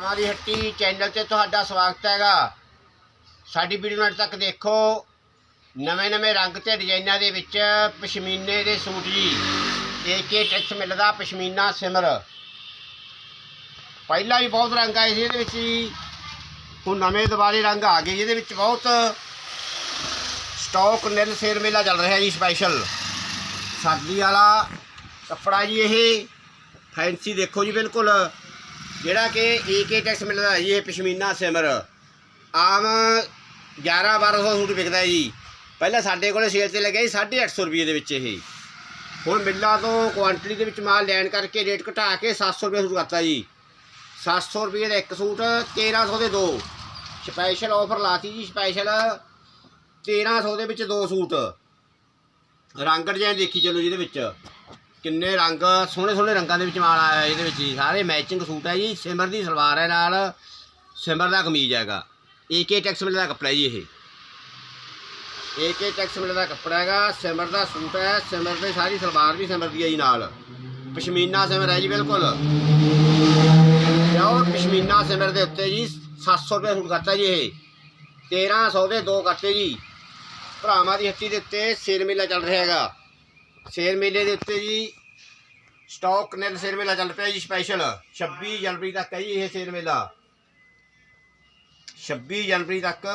ਦੀ ਹੱਟੀ ਚੈਨਲ ਤੇ ਤੁਹਾਡਾ ਸਵਾਗਤ ਹੈਗਾ। ਸਾਡੀ ਵੀਡੀਓ ਨੂੰ ਅੰਤ ਤੱਕ ਦੇਖੋ ਨਵੇਂ-ਨਵੇਂ ਰੰਗ ਤੇ ਡਿਜ਼ਾਈਨਾਂ ਦੇ ਵਿੱਚ ਪਸ਼ਮੀਨੇ ਦੇ ਸੂਟ ਜੀ। ਏਕੇ ਟੈਕਸ ਮਿਲਦਾ, ਪਸ਼ਮੀਨਾ ਸਿਮਰ। ਪਹਿਲਾਂ ਵੀ ਬਹੁਤ ਰੰਗ ਆਏ ਸੀ ਇਹਦੇ ਵਿੱਚ ਜੀ। ਹੁਣ ਨਵੇਂ ਦੁਬਾਰੇ ਰੰਗ ਆ ਗਏ ਜਿਹਦੇ ਵਿੱਚ ਬਹੁਤ ਸਟਾਕ ਨਿਲ ਸੇਲ ਮੇਲਾ ਚੱਲ ਰਿਹਾ ਜੀ ਸਪੈਸ਼ਲ ਸਰਦੀ ਵਾਲਾ ਕੱਪੜਾ ਜੀ ਇਹ। ਫੈਂਸੀ ਦੇਖੋ ਜੀ, ਬਿਲਕੁਲ। ਜਿਹੜਾ ਕਿ ਏਕੇ ਟੈਕਸ ਮਿਲਦਾ ਜੀ, ਇਹ ਪਸ਼ਮੀਨਾ ਸਿਮਰ। ਆਮ 11 1200 ਸੂਟ ਵਿਕਦਾ ਹੈ ਜੀ। ਪਹਿਲਾਂ ਸਾਡੇ ਕੋਲੇ ਸੇਲ ਤੇ ਲੱਗਿਆ ਜੀ 850 ਰੁਪਏ ਦੇ ਵਿੱਚ ਇਹ। ਹੁਣ ਮਿੱਲਾਂ ਤੋਂ ਕੁਆਂਟੀਟੀ ਦੇ ਵਿੱਚ ਮਾਲ ਲੈਣ ਕਰਕੇ ਰੇਟ ਘਟਾ ਕੇ 700 ਰੁਪਏ ਸੂਟ ਕਰਤਾ ਜੀ। 700 ਰੁਪਏ ਦਾ ਇੱਕ ਸੂਟ 1300 ਦੇ ਦੋ। ਸਪੈਸ਼ਲ ਆਫਰ ਲਾਤੀ ਜੀ ਸਪੈਸ਼ਲ 1300 ਦੇ ਵਿੱਚ ਦੋ ਸੂਟ। ਰੰਗ ਡਿਜ਼ਾਈਨ ਦੇਖੀ ਚੱਲੋ ਜਿਹਦੇ ਵਿੱਚ। ਕਿੰਨੇ ਰੰਗ, ਸੋਹਣੇ ਸੋਹਣੇ ਰੰਗਾਂ ਦੇ ਵਿੱਚ ਮਾਲ ਆਇਆ ਇਹਦੇ ਵਿੱਚ ਜੀ। ਸਾਰੇ ਮੈਚਿੰਗ ਸੂਟ ਹੈ ਜੀ, ਸਿਮਰ ਦੀ ਸਲਵਾਰ ਹੈ ਨਾਲ, ਸਿਮਰ ਦਾ ਕਮੀਜ਼ ਹੈਗਾ। ਏਕੇ ਟੈਕਸ ਮਿਲ ਦਾ ਕੱਪੜਾ ਜੀ ਇਹ। ਏਕੇ ਟੈਕਸ ਮਿਲ ਦਾ ਕੱਪੜਾ ਹੈਗਾ, ਸਿਮਰ ਦਾ ਸੂਟ ਹੈ, ਸਿਮਰ ਦੇ ਸਾਰੀ ਸਲਵਾਰ ਵੀ ਸਿਮਰ ਦੀ ਹੈ ਜੀ ਨਾਲ। ਪਸ਼ਮੀਨਾ ਸਿਮਰ ਹੈ ਜੀ ਬਿਲਕੁਲ। ਪਿਓਰ ਪਸ਼ਮੀਨਾ ਸਿਮਰ ਦੇ ਉੱਤੇ ਜੀ 700 ਰੁਪਏ ਸੂਟ ਕਰਤਾ ਜੀ ਇਹ। 1300 ਦੇ ਦੋ ਕਰਤੇ ਜੀ। ਭਰਾਵਾਂ ਦੀ ਹੱਟੀ ਦੇ ਉੱਤੇ ਸੇਲ ਮੇਲਾ ਚੱਲ ਰਿਹਾ ਹੈਗਾ। ਸ਼ੇਰ ਮੇਲੇ ਦੇ ਉੱਤੇ ਜੀ ਸਟਾਕ ਨੈਲ ਸੇਲ ਮੇਲਾ ਚੱਲ ਪਿਆ ਜੀ ਸਪੈਸ਼ਲ 26 ਜਨਵਰੀ ਤੱਕ ਹੈ ਜੀ ਇਹ ਸੇਲ ਮੇਲਾ। 26 ਜਨਵਰੀ ਤੱਕ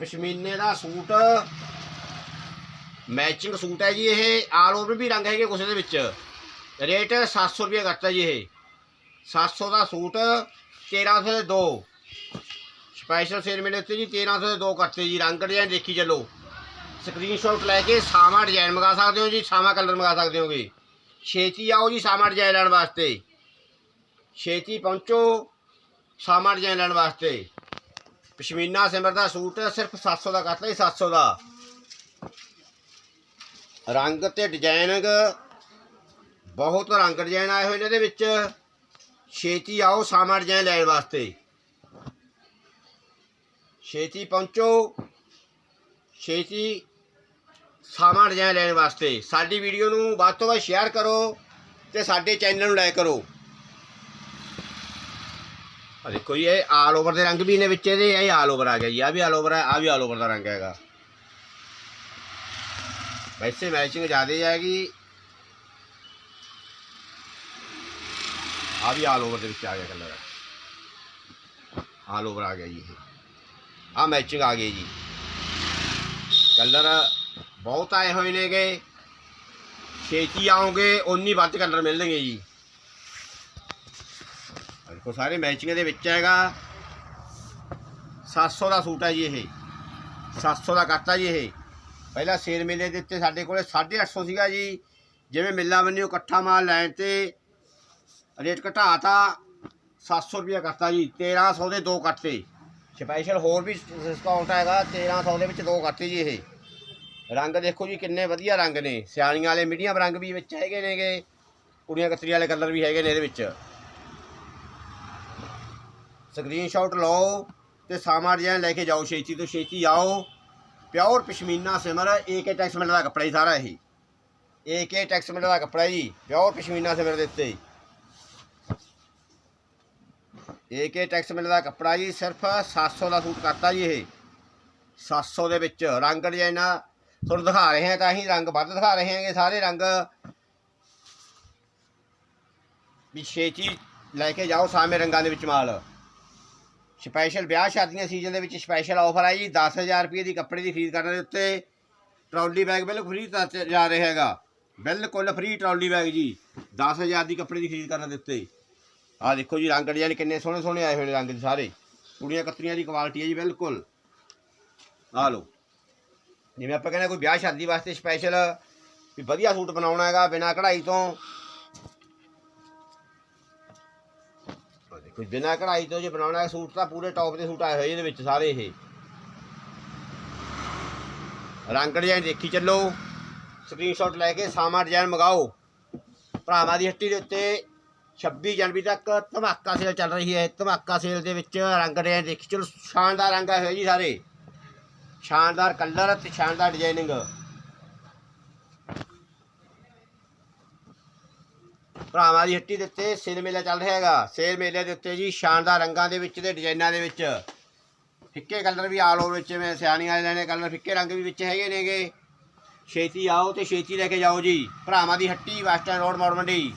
ਪਸ਼ਮੀਨੇ ਦਾ ਸੂਟ ਮੈਚਿੰਗ ਸੂਟ ਹੈ ਜੀ ਇਹ। ਆਲ ਓਵਰ ਵੀ ਰੰਗ ਹੈਗੇ ਕੁਛ ਦੇ ਵਿੱਚ। ਰੇਟ 700 ਰੁਪਏ ਕਰਤਾ ਜੀ ਇਹ। 700 ਦਾ ਸੂਟ 1300 ਦੇ ਦੋ। ਸਪੈਸ਼ਲ ਸੇਲ ਮੇਲੇ ਉੱਤੇ ਜੀ 1300 ਦੇ ਦੋ ਕਰਤੇ ਜੀ। ਰੰਗ ਡਿਜ਼ਾਈਨ ਦੇਖੀ ਚੱਲੋ। ਸਕਰੀਨਸ਼ਾਟ ਲੈ ਕੇ ਸਾਮਾ ਡਿਜ਼ਾਈਨ ਮੰਗਾ ਸਕਦੇ ਹੋ ਜੀ ਸਾਮਾ ਕਲਰ ਮੰਗਾ ਸਕਦੇ ਹੋਗੇ। ਛੇਤੀ ਆਓ ਜੀ ਸਾਮਾ ਡਿਜ਼ਾਈਨ ਲੈਣ ਵਾਸਤੇ। ਛੇਤੀ ਪਹੁੰਚੋ ਸਾਮਾ ਡਿਜ਼ਾਈਨ ਲੈਣ ਵਾਸਤੇ। ਪਸ਼ਮੀਨਾ ਸਿਮਰ ਦਾ ਸੂਟ ਸਿਰਫ 700 ਦਾ ਕਰਤਾ ਜੀ 700 ਦਾ। ਰੰਗ ਤੇ ਡਿਜ਼ਾਈਨ ਬਹੁਤ ਰੰਗ ਡਿਜ਼ਾਈਨ ਆਏ ਹੋਏ ਨੇ ਇਹਦੇ ਵਿੱਚ। ਛੇਤੀ ਆਓ ਸਾਮਾ ਡਿਜ਼ਾਈਨ ਲੈਣ ਵਾਸਤੇ। ਛੇਤੀ ਪਹੁੰਚੋ। ਛੇਤੀ ਸਾਮਾਨ ਡਿਜ਼ਾਈਨ ਲੈਣ ਵਾਸਤੇ। ਸਾਡੀ ਵੀਡੀਓ ਨੂੰ ਵੱਧ ਤੋਂ ਵੱਧ ਸ਼ੇਅਰ ਕਰੋ ਤੇ ਸਾਡੇ ਚੈਨਲ ਨੂੰ ਲਾਈਕ ਕਰੋ। ਆ ਦੇਖੋ ਜੀ, ਇਹ ਆਲ ਓਵਰ ਦੇ ਰੰਗ ਵੀ ਨੇ ਵਿੱਚ ਇਹਦੇ, ਇਹ ਆਲ ਓਵਰ ਆ ਗਿਆ ਜੀ ਆ ਵੀ ਆਲ ਓਵਰ ਹੈ ਆ ਵੀ ਆਲ ਓਵਰ ਦਾ ਰੰਗ ਹੈਗਾ। ਵੈਸੇ ਮੈਚਿੰਗ ਜ਼ਿਆਦਾ ਜਾਏਗੀ ਆ ਵੀ ਆਲ ਓਵਰ ਦੇ ਵਿੱਚ ਆ ਗਿਆ ਕਲਰ ਆਲ ਓਵਰ ਆ ਗਿਆ ਜੀ ਇਹ। ਆ ਮੈਚਿੰਗ ਆ ਗਈ ਜੀ। ਕਲਰ ਬਹੁਤ ਆਏ ਹੋਏ ਨੇਗੇ। ਛੇਤੀ ਆਉਂਗੇ ਉਨੀ ਵੱਧ ਕਲਰ ਮਿਲਣਗੇ ਜੀ। ਆਹ ਦੇਖੋ ਸਾਰੇ ਮੈਚਿੰਗ ਦੇ ਵਿੱਚ ਹੈਗਾ। 700 ਦਾ ਸੂਟ ਹੈ ਜੀ ਇਹ। 700 ਦਾ ਕਰਤਾ ਜੀ ਇਹ। ਪਹਿਲਾਂ ਸੇਲ ਮੇਲੇ ਦੇ ਉੱਤੇ ਸਾਡੇ ਕੋਲੇ 850 ਸੀਗਾ ਜੀ। ਜਿਵੇਂ ਮਿੱਲਾ ਬੰਨਿਓ ਇਕੱਠਾ ਮਾਲ ਲੈਣ ਤੇ ਰੇਟ ਘਟਾਤਾ। 700 ਰੁਪਏ ਕਰਤਾ ਜੀ 1300 ਦੇ ਦੋ ਕੱਟੇ ਸਪੈਸ਼ਲ ਹੋਰ ਵੀ ਡਿਸਕਾਊਂਟ ਹੈਗਾ 1300 ਦੇ ਵਿੱਚ ਦੋ ਕੱਟੇ ਜੀ ਇਹ। ਰੰਗ ਦੇਖੋ ਜੀ, ਕਿੰਨੇ ਵਧੀਆ ਰੰਗ ਨੇ। ਸਿਆਣੀਆਂ ਵਾਲੇ ਮੀਡੀਅਮ ਰੰਗ ਵੀ ਵਿੱਚ ਹੈਗੇ ਨੇਗੇ, ਕੁੜੀਆਂ ਕਤਰੀ ਵਾਲੇ ਕਲਰ ਵੀ ਹੈਗੇ ਨੇ ਇਹਦੇ ਵਿੱਚ। ਸਕਰੀਨਸ਼ਾਟ ਲਓ ਤੇ ਸਾਮਾ ਡਿਜ਼ਾਈਨ ਲੈ ਕੇ ਜਾਓ, ਛੇਤੀ ਤੋਂ ਛੇਤੀ ਆਓ। Pure pashmina Simar AK tex mill ਦਾ ਕੱਪੜਾ ਹੀ ਸਾਰਾ ਇਹ। ਏਕੇ ਟੈਕਸ ਮਿਲ ਦਾ ਕੱਪੜਾ ਜੀ ਪਿਓਰ ਪਸ਼ਮੀਨਾ ਸਿਮਰ ਦੇ ਉੱਤੇ। ਏਕੇ ਟੈਕਸ ਮਿਲ ਦਾ ਕੱਪੜਾ ਜੀ, ਸਿਰਫ 700 ਦਾ ਸੂਟ ਕਰਤਾ ਜੀ ਇਹ। 700 ਦੇ ਵਿੱਚ ਰੰਗ ਡਿਜ਼ਾਈਨਾਂ ਤੁਹਾਨੂੰ ਦਿਖਾ ਰਹੇ ਹਾਂ, ਤਾਂ ਅਸੀਂ ਰੰਗ ਵੱਧ ਦਿਖਾ ਰਹੇ ਹਾਂਗੇ। ਸਾਰੇ ਰੰਗ ਵੀ ਛੇਤੀ ਲੈ ਕੇ ਜਾਓ ਸਾਵੇਂ ਰੰਗਾਂ ਦੇ ਵਿੱਚ ਮਾਲ। ਸਪੈਸ਼ਲ ਵਿਆਹ ਸ਼ਾਦੀਆਂ ਸੀਜ਼ਨ ਦੇ ਵਿੱਚ ਸਪੈਸ਼ਲ ਆਫਰ ਹੈ ਜੀ। 10000 ਰੁਪਏ ਦੀ ਕੱਪੜੇ ਦੀ ਖਰੀਦ ਕਰਨ ਦੇ ਉੱਤੇ ਟਰਾਲੀ ਬੈਗ ਬਿਲਕੁਲ ਫ੍ਰੀ ਜਾ ਰਿਹਾ ਹੈਗਾ। ਬਿਲਕੁਲ ਫ੍ਰੀ ਟਰਾਲੀ ਬੈਗ ਜੀ। 10000 ਦੀ ਕੱਪੜੇ ਦੀ ਖਰੀਦ ਕਰਨ ਦੇ ਉੱਤੇ। ਆਹ ਦੇਖੋ ਜੀ, ਰੰਗ ਡਿਜ਼ਾਈਨ ਕਿੰਨੇ ਸੋਹਣੇ ਸੋਹਣੇ ਆਏ ਹੋਏ ਨੇ ਰੰਗ ਦੇ ਸਾਰੇ। ਕੁੜੀਆਂ ਕੱਤਰੀਆਂ ਦੀ ਕੁਆਲਿਟੀ ਹੈ ਜੀ, ਬਿਲਕੁਲ। ਆ ਲਓ। ਜਿਵੇਂ ਆਪਾਂ ਕਹਿੰਦੇ ਕੋਈ ਵਿਆਹ ਸ਼ਾਦੀ ਵਾਸਤੇ ਸਪੈਸ਼ਲ ਵੀ ਵਧੀਆ ਸੂਟ ਬਣਾਉਣਾ ਹੈਗਾ ਬਿਨਾਂ ਕਢਾਈ ਤੋਂ। ਆਹ ਦੇਖੋ ਬਿਨਾਂ ਕਢਾਈ ਤੋਂ ਜੇ ਬਣਾਉਣਾ ਹੈ ਸੂਟ ਤਾਂ ਪੂਰੇ ਟੌਪ ਦੇ ਸੂਟ ਆਏ ਹੋਏ ਇਹਦੇ ਵਿੱਚ ਸਾਰੇ ਇਹ। ਰੰਗ ਡਿਜ਼ਾਈਨ ਦੇਖੀ ਚੱਲੋ। ਸਕਰੀਨਸ਼ਾਟ ਲੈ ਕੇ ਸਾਮਾ ਡਿਜ਼ਾਈਨ ਮੰਗਾਓ। ਭਰਾਵਾਂ ਦੀ ਹੱਟੀ ਦੇ ਉੱਤੇ 26 ਜਨਵਰੀ ਤੱਕ ਧਮਾਕਾ ਸੇਲ ਚੱਲ ਰਹੀ ਹੈ। ਧਮਾਕਾ ਸੇਲ ਦੇ ਵਿੱਚ ਰੰਗ ਡਿਜ਼ਾਈਨ ਦੇਖੀ। ਚਲੋ, ਸ਼ਾਨਦਾਰ ਰੰਗ ਆਏ ਹੋਏ ਜੀ ਸਾਰੇ। ਸ਼ਾਨਦਾਰ ਕਲਰ ਤੇ ਸ਼ਾਨਦਾਰ ਡਿਜ਼ਾਈਨਿੰਗ। ਭਰਾਵਾਂ ਦੀ ਹੱਟੀ ਦੇ ਉੱਤੇ ਸੇਲ ਮੇਲਾ ਚੱਲ ਰਿਹਾ ਹੈਗਾ। ਸੇਲ ਮੇਲੇ ਦੇ ਉੱਤੇ ਜੀ ਸ਼ਾਨਦਾਰ ਰੰਗਾਂ ਦੇ ਵਿੱਚ ਤੇ ਡਿਜ਼ਾਈਨਾਂ ਦੇ ਵਿੱਚ। ਫਿੱਕੇ ਕਲਰ ਵੀ ਆਲ ਓਵਰ ਵਿੱਚ ਮੈਂ ਸਿਆਣੀਆਂ ਵਾਲੇ ਲੈਣੇ ਕਲਰ, ਫਿੱਕੇ ਰੰਗ ਵੀ ਵਿੱਚ ਹੈਗੇ ਨੇਗੇ। ਛੇਤੀ ਆਓ ਤੇ ਛੇਤੀ ਲੈ ਕੇ ਜਾਓ ਜੀ। ਭਰਾਵਾਂ ਦੀ ਹੱਟੀ ਵੈਸਟਰਨ ਰੋਡ ਮੋੜ ਮੰਡੀ।